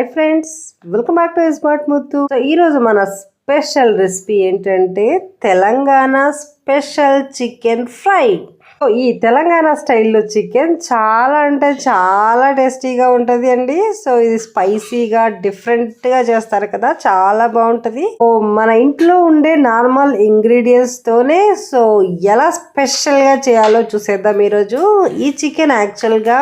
Hi friends welcome back to Smart Muthu so ఈరోజు మన special recipe ఏంటంటే Telangana special chicken fry ఈ తెలంగాణ స్టైల్లో చికెన్ చాలా అంటే చాలా టేస్టీగా ఉంటుంది అండి. సో ఇది స్పైసీగా డిఫరెంట్గా చేస్తారు కదా చాలా బాగుంటది. సో మన ఇంట్లో ఉండే నార్మల్ ఇంగ్రీడియంట్స్ తోనే సో ఎలా స్పెషల్గా చేయాలో చూసేద్దాం ఈరోజు. ఈ చికెన్ యాక్చువల్గా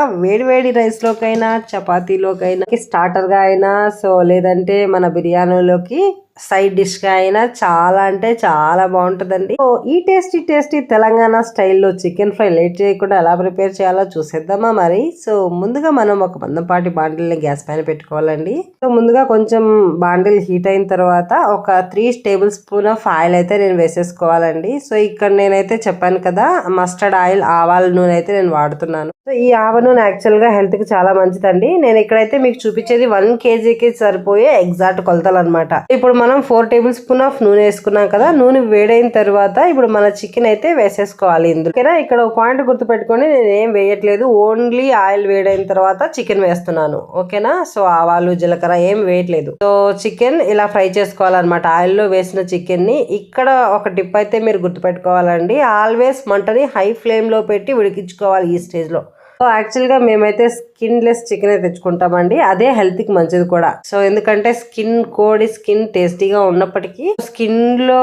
రైస్లోకైనా చపాతీలోకైనా స్టార్టర్గా అయినా సో లేదంటే మన బిర్యానీలోకి సైడ్ డిష్గా అయినా చాలా అంటే చాలా బాగుంటుందండి. సో ఈ టేస్టీ టేస్టీ తెలంగాణ స్టైల్లో చికెన్ ఫ్రై లేట్ చేయకుండా ఎలా ప్రిపేర్ చేయాలో చూసేద్దామా మరి. సో ముందుగా మనం ఒక మందపాటి బాండిల్ని గ్యాస్ పైన పెట్టుకోవాలండి. సో ముందుగా కొంచెం బాండిల్ హీట్ అయిన తర్వాత ఒక three tablespoon of oil అయితే నేను వేసేసుకోవాలండి. సో ఇక్కడ నేనైతే చెప్పాను కదా మస్టర్డ్ ఆయిల్ ఆవాల నూనె అయితే నేను వాడుతున్నాను. సో ఈ ఆవ నూనె యాక్చువల్గా హెల్త్కి హెల్త్కి చాలా మంచిదండి. నేను ఇక్కడైతే మీకు చూపించేది వన్ కేజీకి సరిపోయే ఎగ్జాక్ట్ కొలతలు అనమాట ఇప్పుడు మనం ఫోర్ టేబుల్ స్పూన్ ఆఫ్ నూనె వేసుకున్నాం కదా నూనె వేడైన తర్వాత ఇప్పుడు మన చికెన్ అయితే వేసేసుకోవాలి ఇందుకేనా ఇక్కడ ఒక పాయింట్ గుర్తుపెట్టుకొని నేను ఏం వేయట్లేదు. ఓన్లీ ఆయిల్ వేడైన తర్వాత చికెన్ వేస్తున్నాను. ఓకేనా? సో ఆవాలు జీలకర్ర ఏం వేయట్లేదు. సో చికెన్ ఇలా ఫ్రై చేసుకోవాలన్నమాట. ఆయిల్లో వేసిన చికెన్ని ఇక్కడ ఒక టిప్ అయితే మీరు గుర్తుపెట్టుకోవాలండి. ఆల్వేస్ మంటని హై ఫ్లేమ్లో పెట్టి ఉడికించుకోవాలి ఈ స్టేజ్లో. సో యాక్చువల్గా మేమైతే స్కిన్ లెస్ చికెన్ తెచ్చుకుంటామండి. అదే హెల్త్కి మంచిది కూడా. సో ఎందుకంటే స్కిన్ కోడి స్కిన్ టేస్టీగా ఉన్నప్పటికీ స్కిన్లో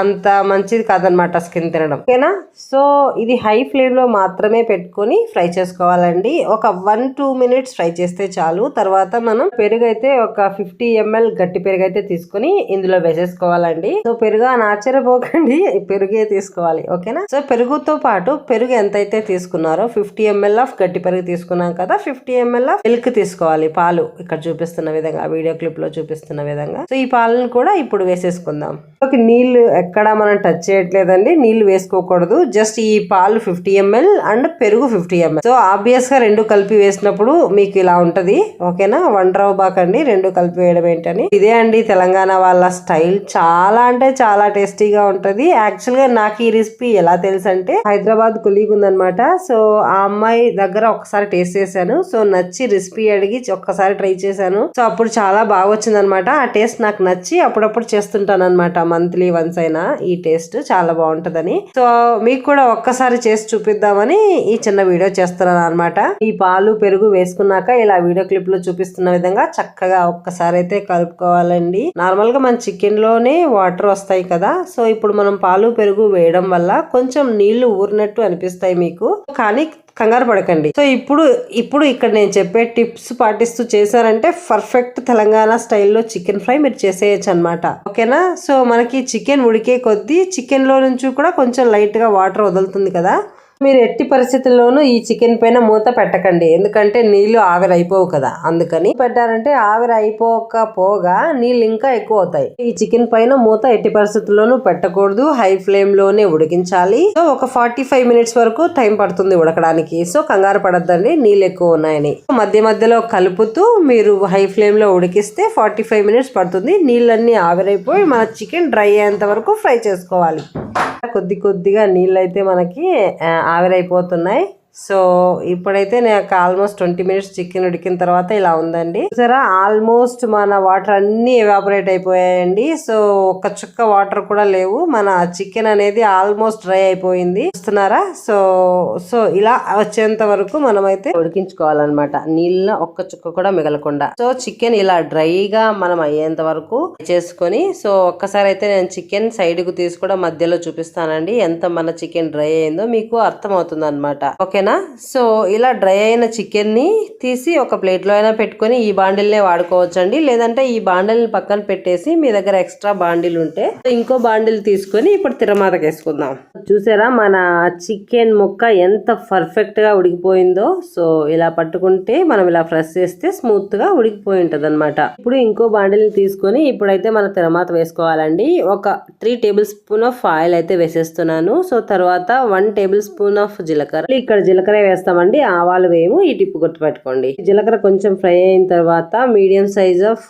అంత మంచిది కాదనమాట స్కిన్ తినడం. ఓకేనా? సో ఇది హై ఫ్లేమ్లో మాత్రమే పెట్టుకొని ఫ్రై చేసుకోవాలండి. ఒక వన్ టూ మినిట్స్ ఫ్రై చేస్తే చాలు. తర్వాత మనం పెరుగు అయితే ఒక ఫిఫ్టీ ఎంఎల్ గట్టి పెరుగు అయితే తీసుకొని ఇందులో వేసేసుకోవాలండి. సో పెరుగు అని ఆశ్చర్యపోకండి. పెరుగే తీసుకోవాలి. ఓకేనా? సో పెరుగుతో పాటు పెరుగు ఎంతైతే తీసుకున్నారో ఫిఫ్టీ ఎంఎల్ ఆఫ్ గట్టి పెరుగు తీసుకున్నాం కదా ఫిఫ్టీ ఎంఎల్ ఆఫ్ మిల్క్ తీసుకోవాలి పాలు. ఇక్కడ చూపిస్తున్న విధంగా వీడియో క్లిప్లో చూపిస్తున్న విధంగా. సో ఈ పాలను కూడా ఇప్పుడు వేసేసుకుందాం. ఓకే నీళ్ళు ఎక్కడ మనం టచ్ చేయట్లేదండి. నీళ్ళు వేసుకోకూడదు. జస్ట్ ఈ పాలు ఫిఫ్టీ ఎంఎల్ అండ్ పెరుగు ఫిఫ్టీ ఎంఎల్ సో ఆబ్వియస్గా రెండు కలిపి వేసినప్పుడు మీకు ఇలా ఉంటది. ఓకేనా వండరవ్ బాకండి రెండు కలిపి వేయడం ఏంటని. ఇదే అండి తెలంగాణ వాళ్ళ స్టైల్. చాలా అంటే చాలా టేస్టీగా ఉంటది. యాక్చువల్గా నాకు ఈ రెసిపీ ఎలా తెలుసు అంటే హైదరాబాద్ కొలీగ్ ఉందన్నమాట. సో ఆ అమ్మాయి దగ్గర ఒకసారి టేస్ట్ చేశాను. సో నచ్చి రెసిపీ అడిగి ఒక్కసారి ట్రై చేశాను. సో అప్పుడు చాలా బాగా వచ్చింది అనమాట ఆ టేస్ట్ నాకు నచ్చి అప్పుడప్పుడు చేస్తుంటాను అనమాట మంత్లీ వన్స్ అయినా ఈ టేస్ట్ చాలా బాగుంటుందని. సో మీకు కూడా ఒక్కసారి చేసి చూపిద్దామని ఈ చిన్న వీడియో చేస్తున్నాను అనమాట ఈ పాలు పెరుగు వేసుకున్నాక ఇలా వీడియో క్లిప్లో చూపిస్తున్న విధంగా చక్కగా ఒక్కసారి అయితే కలుపుకోవాలండి. నార్మల్గా మన చికెన్లోనే వాటర్ వస్తాయి కదా. సో ఇప్పుడు మనం పాలు పెరుగు వేయడం వల్ల కొంచెం నీళ్ళు ఊరినట్టు అనిపిస్తాయి మీకు. కానీ కంగారు పడకండి. సో ఇప్పుడు ఇప్పుడు ఇక్కడ నేను చెప్పే టిప్స్ పాటిస్తూ చేశారంటే పర్ఫెక్ట్ తెలంగాణ స్టైల్లో చికెన్ ఫ్రై మీరు చేసేయచ్చు అనమాట ఓకేనా? సో మనకి చికెన్ ఉడికే కొద్దీ చికెన్లో నుంచి కూడా కొంచెం లైట్గా వాటర్ వదులుతుంది కదా? మీరు ఎట్టి పరిస్థితుల్లోనూ ఈ చికెన్ పైన మూత పెట్టకండి. ఎందుకంటే నీళ్ళు ఆవిరి అయిపోవు కదా. అందుకని పెట్టారంటే ఆవిరి అయిపోకపోగా నీళ్ళు ఇంకా ఎక్కువ అవుతాయి ఈ చికెన్ పైన మూత ఎట్టి పరిస్థితుల్లోనూ పెట్టకూడదు. హై ఫ్లేమ్లోనే ఉడికించాలి. సో ఒక ఫార్టీ ఫైవ్ మినిట్స్ వరకు టైం పడుతుంది ఉడకడానికి. సో కంగారు పడద్దండి. నీళ్ళు ఎక్కువ ఉన్నాయని. మధ్య మధ్యలో కలుపుతూ మీరు హై ఫ్లేమ్లో ఉడికిస్తే ఫార్టీ ఫైవ్ మినిట్స్ పడుతుంది. నీళ్ళన్నీ ఆవిరైపోయి మన చికెన్ డ్రై అయ్యేంత వరకు ఫ్రై చేసుకోవాలి. కొద్ది కొద్దిగా నీళ్ళు అయితే మనకి ఆవిరైపోతున్నాయి. సో ఇప్పుడైతే నాకు ఆల్మోస్ట్ ట్వంటీ మినిట్స్ చికెన్ ఉడికిన తర్వాత ఇలా ఉందండి. సరే ఆల్మోస్ట్ మన వాటర్ అన్ని ఎవాపరేట్ అయిపోయాయండి. సో ఒక చుక్క వాటర్ కూడా లేవు. మన చికెన్ అనేది ఆల్మోస్ట్ డ్రై అయిపోయింది. చూస్తున్నారా? సో సో ఇలా వచ్చేంత వరకు మనం అయితే ఉడికించుకోవాలన్నమాట. నీళ్ళ ఒక్క చుక్క కూడా మిగలకుండా. సో చికెన్ ఇలా డ్రైగా మనం అయ్యేంత వరకు చేసుకొని సో ఒక్కసారి అయితే నేను చికెన్ సైడ్కు తీసి కూడా మధ్యలో చూపిస్తానండి. ఎంత మన చికెన్ డ్రై అయిందో మీకు అర్థమవుతుంది అనమాట ఓకేనా సో ఇలా డ్రై అయిన చికెన్ని తీసి ఒక ప్లేట్లో అయినా పెట్టుకొని ఈ బాండిల్నే వాడుకోవచ్చండి. లేదంటే ఈ బాండిల్ పక్కన పెట్టేసి మీ దగ్గర ఎక్స్ట్రా బాండిల్ ఉంటే ఇంకో బాండిల్ తీసుకొని ఇప్పుడు తిరమాతకి వేసుకుందాం. చూసారా మన చికెన్ ముక్క ఎంత పర్ఫెక్ట్గా ఉడికిపోయిందో. సో ఇలా పట్టుకుంటే మనం ఇలా ఫ్రెష్ చేస్తే స్మూత్గా ఉడికిపోయి ఉంటుంది అనమాట ఇప్పుడు ఇంకో బాండిల్ తీసుకొని ఇప్పుడైతే మన తిరమాత వేసుకోవాలండి. ఒక three tablespoon of oil అయితే వేసేస్తున్నాను. సో తర్వాత వన్ టేబుల్ స్పూన్ ఆఫ్ జీలకర్ర. ఇక్కడ జీలకర్ర వేస్తామండి ఆవాలు వేయము ఈ టిప్పు గుర్తుపెట్టుకోండి జీలకర్ర కొంచెం ఫ్రై అయిన తర్వాత మీడియం సైజ్ ఆఫ్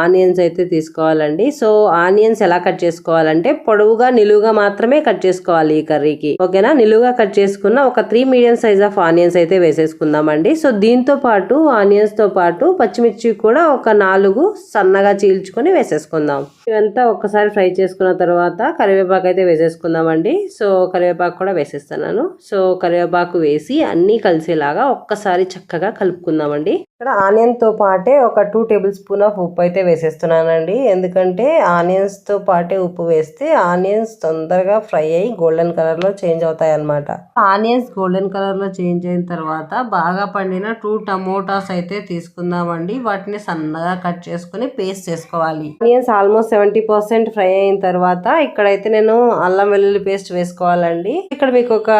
ఆనియన్స్ అయితే తీసుకోవాలండి. సో ఆనియన్స్ ఎలా కట్ చేసుకోవాలంటే పొడవుగా నిలువుగా మాత్రమే కట్ చేసుకోవాలి ఈ కర్రీకి. ఓకేనా? నిలువుగా కట్ చేసుకున్న ఒక three medium size of onions అయితే వేసేసుకుందామండి. సో దీంతో పాటు ఆనియన్స్తో పాటు పచ్చిమిర్చి కూడా ఒక నాలుగు సన్నగా చీల్చుకొని వేసేసుకుందాం. ఇవంతా ఒక్కసారి ఫ్రై చేసుకున్న తర్వాత కరివేపాకు అయితే వేసేసుకుందామండి. సో కరివేపాకు కూడా వేసేస్తున్నాను. సో కరివేపాకు వేసి అన్నీ కలిసేలాగా ఒక్కసారి చక్కగా కలుపుకుందామండి. ఇక్కడ ఆనియన్తో పాటే ఒక టూ టేబుల్ స్పూన్ ఆఫ్ ఉప్పు అయితే వేసేస్తున్నానండి. ఎందుకంటే ఆనియన్స్తో పాటే ఉప్పు వేస్తే ఆనియన్స్ తొందరగా ఫ్రై అయ్యి గోల్డెన్ కలర్లో చేంజ్ అవుతాయి అన్నమాట ఆనియన్స్ గోల్డెన్ కలర్లో చేంజ్ అయిన తర్వాత బాగా పండిన టూ టమోటాస్ అయితే తీసుకుందామండి. వాటిని సన్నగా కట్ చేసుకుని పేస్ట్ చేసుకోవాలి. Onions almost seventy percent fry అయిన తర్వాత ఇక్కడైతే నేను అల్లం వెల్లుల్లి పేస్ట్ వేసుకోవాలండి. ఇక్కడ మీకు ఒక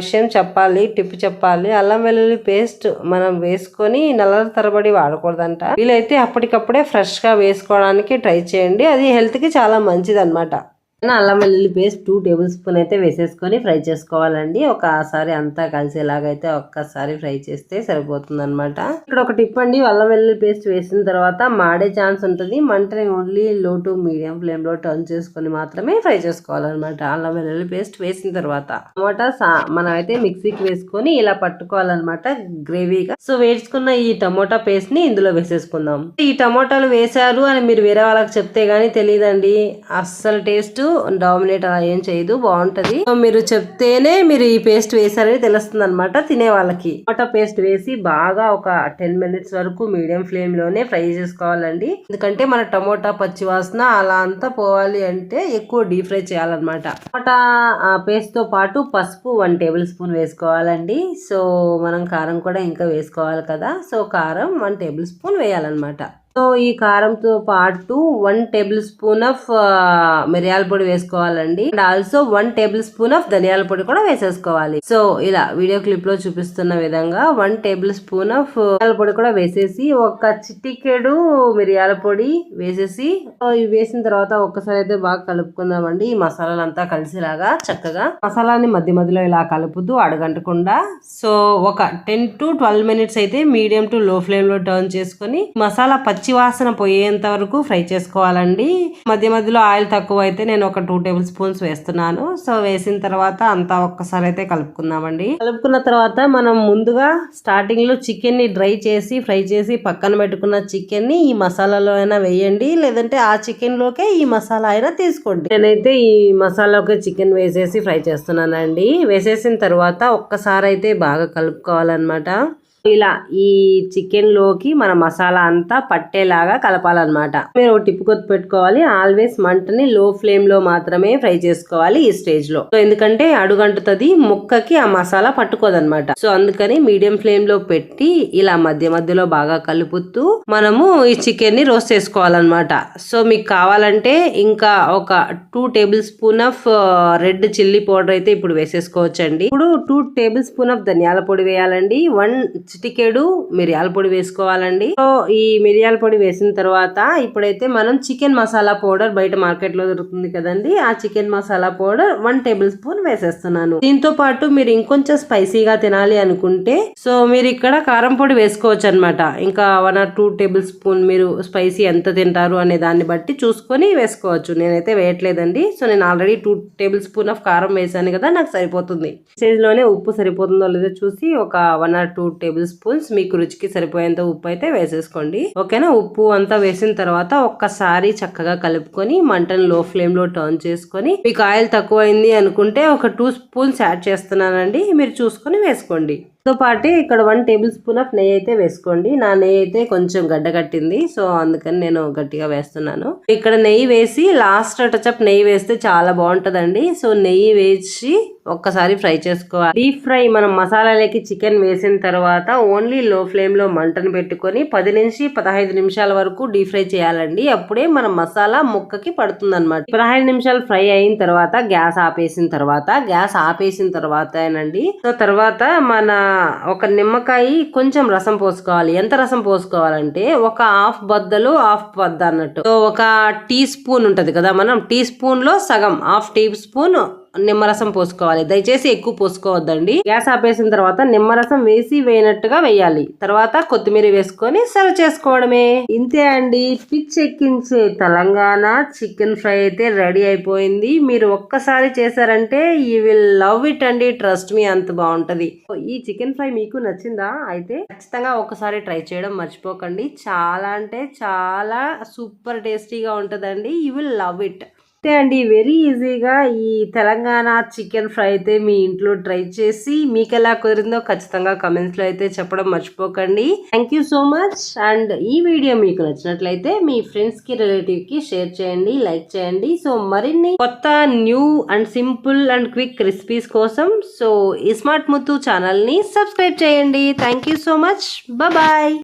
విషయం చెప్పాలి టిప్ చెప్పాలి. అల్లం వెల్లుల్లి పేస్ట్ మనం వేసుకొని నెలల తరబడి వాడకూడదంట. వీలైతే అప్పటికప్పుడే ఫ్రెష్గా వేసుకోవడానికి ట్రై చేయండి. అది హెల్త్కి చాలా మంచిది అనమాట అల్లం వెల్లుల్లి పేస్ట్ టూ టేబుల్ స్పూన్ అయితే వేసేసుకొని ఫ్రై చేసుకోవాలండి. ఒకసారి అంతా కలిసేలాగైతే ఒక్కసారి ఫ్రై చేస్తే సరిపోతుంది అనమాట ఇక్కడ ఒక టిప్ అండి అల్లం వెల్లుల్లి పేస్ట్ వేసిన తర్వాత మాడే ఛాన్స్ ఉంటుంది. మంటని ఓన్లీ లో టు మీడియం ఫ్లేమ్లో టర్న్ చేసుకొని మాత్రమే ఫ్రై చేసుకోవాలన్నమాట. అల్లం వెల్లుల్లి పేస్ట్ వేసిన తర్వాత టమోటా మనం అయితే మిక్సీకి వేసుకొని ఇలా పట్టుకోవాలన్నమాట గ్రేవీగా. సో వేసుకున్న ఈ టమోటా పేస్ట్ని ఇందులో వేసేసుకుందాం. ఈ టమోటాలు వేశారు అని మీరు వేరే వాళ్ళకి చెప్తే గానీ తెలియదండి అస్సలు టేస్ట్ డామినేట్ అలా ఏం చేయదు బాగుంటది. సో మీరు చెప్తేనే మీరు ఈ పేస్ట్ వేసారని తెలుస్తుంది అనమాట తినే వాళ్ళకి టమాటా పేస్ట్ వేసి బాగా ఒక టెన్ మినిట్స్ వరకు మీడియం ఫ్లేమ్లోనే ఫ్రై చేసుకోవాలండి. ఎందుకంటే మన టమోటా పచ్చి వాసన అలా అంతా పోవాలి అంటే ఎక్కువ డీప్ ఫ్రై చేయాలన్నమాట. టమోటా పేస్ట్తో పాటు పసుపు వన్ టేబుల్ స్పూన్ వేసుకోవాలండి. సో మనం కారం కూడా ఇంకా వేసుకోవాలి కదా. సో కారం వన్ టేబుల్ స్పూన్ వేయాలన్నమాట. సో ఈ కారంతో పాటు వన్ టేబుల్ స్పూన్ ఆఫ్ మిరియాల పొడి వేసుకోవాలండి. And also one tablespoon of ధనియాల పొడి కూడా వేసేసుకోవాలి. సో ఇలా వీడియో క్లిప్లో చూపిస్తున్న విధంగా వన్ టేబుల్ స్పూన్ ఆఫ్ మిరియాల పొడి కూడా వేసేసి ఒక చిటికెడు మిరియాల పొడి వేసేసి ఇవి వేసిన తర్వాత ఒక్కసారి అయితే బాగా కలుపుకుందామండి. ఈ మసాలాలంతా కలిసేలాగా చక్కగా మసాలాని మధ్య మధ్యలో ఇలా కలుపుతూ అడగంటకుండా సో ఒక టెన్ టు ట్వెల్వ్ మినిట్స్ అయితే మీడియం టు లో ఫ్లేమ్లో టర్న్ చేసుకొని మసాలా పచ్చి వాసన పోయేంత వరకు ఫ్రై చేసుకోవాలండి. మధ్య మధ్యలో ఆయిల్ తక్కువ అయితే నేను ఒక టూ టేబుల్ స్పూన్స్ వేస్తున్నాను. సో వేసిన తర్వాత అంతా ఒక్కసారి అయితే కలుపుకుందామండి. కలుపుకున్న తర్వాత మనం ముందుగా స్టార్టింగ్లో చికెన్ని డ్రై చేసి ఫ్రై చేసి పక్కన పెట్టుకున్న చికెన్ని ఈ మసాలాలో అయినా వేయండి. లేదంటే ఆ చికెన్ లోకే ఈ మసాలా అయినా తీసుకోండి. నేనైతే ఈ మసాలాకి చికెన్ వేసేసి ఫ్రై చేస్తున్నానండి. వేసేసిన తర్వాత ఒక్కసారి అయితే బాగా కలుపుకోవాలన్నమాట. ఇలా ఈ చికెన్లోకి మన మసాలా అంతా పట్టేలాగా కలపాలన్నమాట. మీరు టిప్పు కొత్త పెట్టుకోవాలి. ఆల్వేస్ మంటని లో ఫ్లేమ్లో మాత్రమే ఫ్రై చేసుకోవాలి ఈ స్టేజ్లో. సో ఎందుకంటే అడుగంటుతుంది ముక్కకి ఆ మసాలా పట్టుకోదన్నమాట. సో అందుకని మీడియం ఫ్లేమ్లో పెట్టి ఇలా మధ్య మధ్యలో బాగా కలుపుతూ మనము ఈ చికెన్ని రోస్ట్ చేసుకోవాలన్నమాట. సో మీకు కావాలంటే ఇంకా ఒక two tablespoon of red chilli powder అయితే ఇప్పుడు వేసేసుకోవచ్చండి. ఇప్పుడు టూ టేబుల్ స్పూన్ ఆఫ్ ధనియాల పొడి వేయాలండి. వన్ చిటికెడు మిరియాల పొడి వేసుకోవాలండి. సో ఈ మిరియాల పొడి వేసిన తర్వాత ఇప్పుడైతే మనం చికెన్ మసాలా పౌడర్ బయట మార్కెట్లో దొరుకుతుంది కదండి. ఆ chicken masala powder one tablespoon వేసేస్తున్నాను. దీంతో పాటు మీరు ఇంకొంచెం స్పైసీగా తినాలి అనుకుంటే సో మీరు ఇక్కడ కారం పొడి వేసుకోవచ్చు అనమాట ఇంకా one or two tablespoon మీరు స్పైసీ ఎంత తింటారు అనే దాన్ని బట్టి చూసుకొని వేసుకోవచ్చు. నేనైతే వేయట్లేదండి. సో నేను already two tablespoon of కారం వేసాను కదా నాకు సరిపోతుంది. స్టేజ్లోనే ఉప్పు సరిపోతుందో లేదో చూసి ఒక one or two tablespoons. మీకు రుచికి సరిపోయేంత ఉప్పు అయితే వేసేసుకోండి. ఓకేనా? ఉప్పు అంతా వేసిన తర్వాత ఒక్కసారి చక్కగా కలుపుకొని మంటను లో ఫ్లేమ్లో టర్న్ చేసుకొని మీకు ఆయిల్ తక్కువ అనుకుంటే ఒక టూ స్పూన్స్ యాడ్ చేస్తున్నానండి. మీరు చూసుకొని వేసుకోండి. తో పాటు ఇక్కడ వన్ టేబుల్ స్పూన్ ఆఫ్ నెయ్యి అయితే వేసుకోండి. నా నెయ్యి అయితే కొంచెం గడ్డ కట్టింది. సో అందుకని నేను గట్టిగా వేస్తున్నాను. ఇక్కడ నెయ్యి వేసి లాస్ట్ టచప్ నెయ్యి వేస్తే చాలా బాగుంటుందండి. సో నెయ్యి వేసి ఒక్కసారి ఫ్రై చేసుకోవాలి. డీప్ ఫ్రై మనం మసాలాలకి చికెన్ వేసిన తర్వాత ఓన్లీ లో ఫ్లేమ్లో మంటను పెట్టుకొని పది నుంచి పదహైదు నిమిషాల వరకు డీప్ ఫ్రై చేయాలండి. అప్పుడే మన మసాలా ముక్కకి పడుతుంది అనమాట పదహైదు నిమిషాలు ఫ్రై అయిన తర్వాత గ్యాస్ ఆపేసిన తర్వాత గ్యాస్ ఆపేసిన తర్వాత ఏనండి సో తర్వాత మన ఒక నిమ్మకాయ కొంచెం రసం పోసుకోవాలి. ఎంత రసం పోసుకోవాలంటే ఒక హాఫ్ బద్దలు హాఫ్ బద్ద అన్నట్టు. సో ఒక టీ స్పూన్ ఉంటుంది కదా మనం. టీ స్పూన్లో సగం హాఫ్ టీ స్పూన్ నిమ్మరసం పోసుకోవాలి. దయచేసి ఎక్కువ పోసుకోవద్దండి. గ్యాస్ ఆపేసిన తర్వాత నిమ్మరసం వేసి వేయనట్టుగా వేయాలి. తర్వాత కొత్తిమీర వేసుకొని సర్వ్ చేసుకోవడమే. ఇంతే అండి. పిచ్ ఎక్కించే తెలంగాణ చికెన్ ఫ్రై అయితే రెడీ అయిపోయింది. మీరు ఒక్కసారి చేశారంటే యూ విల్ లవ్ ఇట్ అండి. ట్రస్ట్ మీ అంత బాగుంటది. ఈ చికెన్ ఫ్రై మీకు నచ్చిందా? అయితే ఖచ్చితంగా ఒకసారి ట్రై చేయడం మర్చిపోకండి. చాలా అంటే చాలా సూపర్ టేస్టీగా ఉంటుందండి. You will love it. అంతే అండి. వెరీ ఈజీగా ఈ తెలంగాణ చికెన్ ఫ్రై అయితే మీ ఇంట్లో ట్రై చేసి మీకు ఎలా కుదిరిందో ఖచ్చితంగా కమెంట్స్లో అయితే చెప్పడం మర్చిపోకండి. Thank you so much and ఈ వీడియో మీకు నచ్చినట్లయితే మీ ఫ్రెండ్స్కి రిలేటివ్కి షేర్ చేయండి లైక్ చేయండి. సో మరిన్ని కొత్త new and simple and quick recipes కోసం సో ఈ స్మార్ట్ ముత్తు ఛానల్ని సబ్స్క్రైబ్ చేయండి. Thank you so much bye